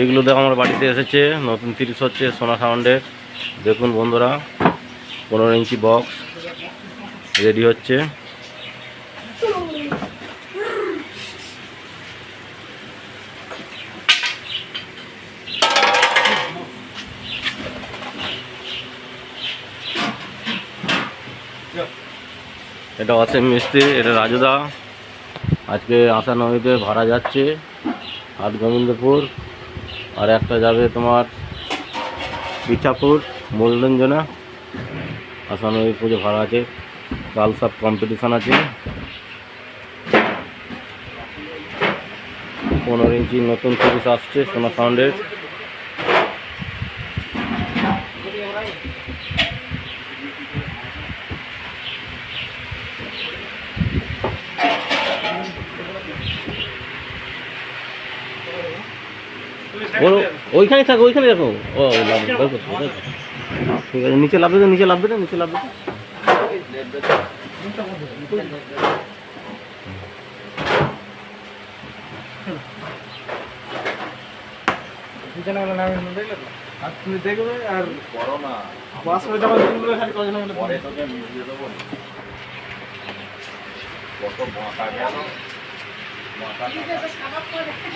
এগুলো দেখো আমার বাড়িতে এসেছে, নতুন তিরিশ হচ্ছে সোনা সাউন্ডের। দেখুন বন্ধুরা, পনেরো ইঞ্চি বক্স রেডি হচ্ছে। এটা অসীম মিস্ত্রি, এটা রাজুদা। আজকে আশানবীতে ভাড়া যাচ্ছে আট গোবিন্দপুর। আর একটা যাবে তোমার পিঠাপুর, মূলরঞ্জনা। আশানবী পুজো ভাড়া আছে, কাল সব কম্পিটিশান আছে। পনেরো ইঞ্চি নতুন সিরিজ আসছে, সোনা সাউন্ডের ওইখানে থাকো ওইখানে রাখো। ও লাভ-। ঠিক আছে নিচে লাভবে তো নিচে লাভবে তো নিচে লাভবে তো। আর তুমি দেখবে আর বড় না বাস হয়ে যাবে তুমি খালি কজন পরে তোকে মিলিয়ে দেবো কত মাথা গেল। মাথা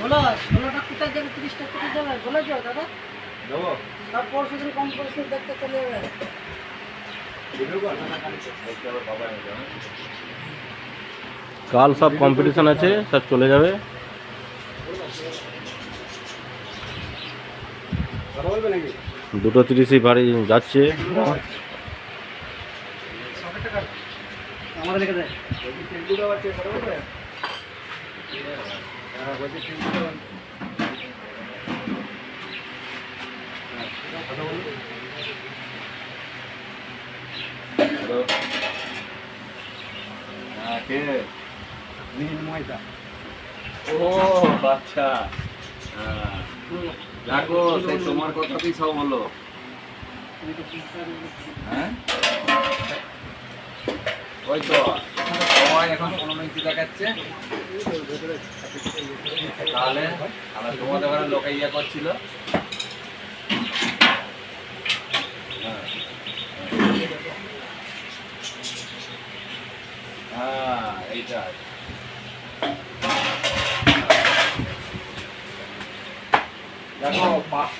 বলো ষোলোটা কোথায় যাবে তিরিশটা কোথায় যাবে? বলে যাও দাদা। দেবো তার পরশু দিন কম পরিস্থিতি দেখতে চলে যাবে। দেখতে হবে বাবা এনে যাবে। কাল সব কম্পিটিশন আছে সব চলে যাবে। দুটো তিরিশই বাড়ি যাচ্ছে। আমাদের ময়দা ও আচ্ছা দেখো সেই তোমার কথাতেই সব হলো। হ্যাঁ? ওই তো, সবাই এখন পনেরো ইঞ্চি দেখাচ্ছে। তাহলে আমার তোমাদের ঘরে লোকে ইয়ে করছিল। হ্যাঁ এইটা দেখো পা-